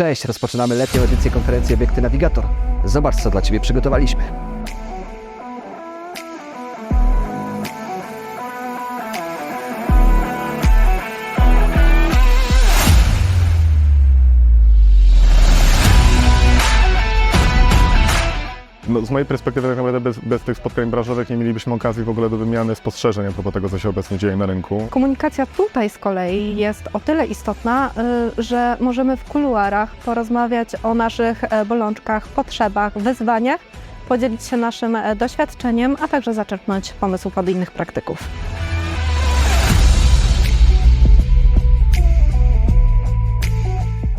Cześć, rozpoczynamy letnią edycję konferencji Obiekty Navigator. Zobacz, co dla Ciebie przygotowaliśmy. No, z mojej perspektywy tak naprawdę bez, bez tych spotkań branżowych nie mielibyśmy okazji w ogóle do wymiany spostrzeżeń a propos tego, co się obecnie dzieje na rynku. Komunikacja tutaj z kolei jest o tyle istotna, y, że możemy w kuluarach porozmawiać o naszych e, bolączkach, potrzebach, wyzwaniach, podzielić się naszym e, doświadczeniem, a także zaczerpnąć pomysłów od innych praktyków.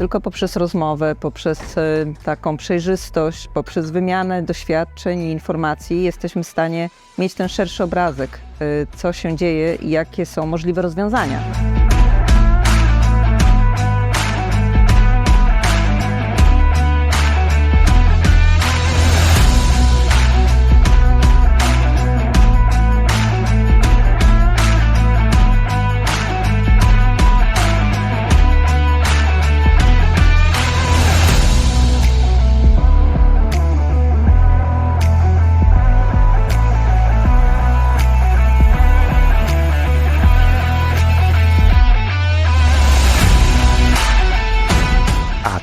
Tylko poprzez rozmowę, poprzez e, taką przejrzystość, poprzez wymianę doświadczeń i informacji jesteśmy w stanie mieć ten szerszy obrazek, e, co się dzieje i jakie są możliwe rozwiązania.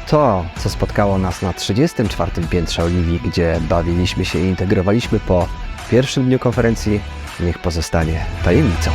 To, co spotkało nas na 34. piętrze Oliwii, gdzie bawiliśmy się i integrowaliśmy po pierwszym dniu konferencji, niech pozostanie tajemnicą.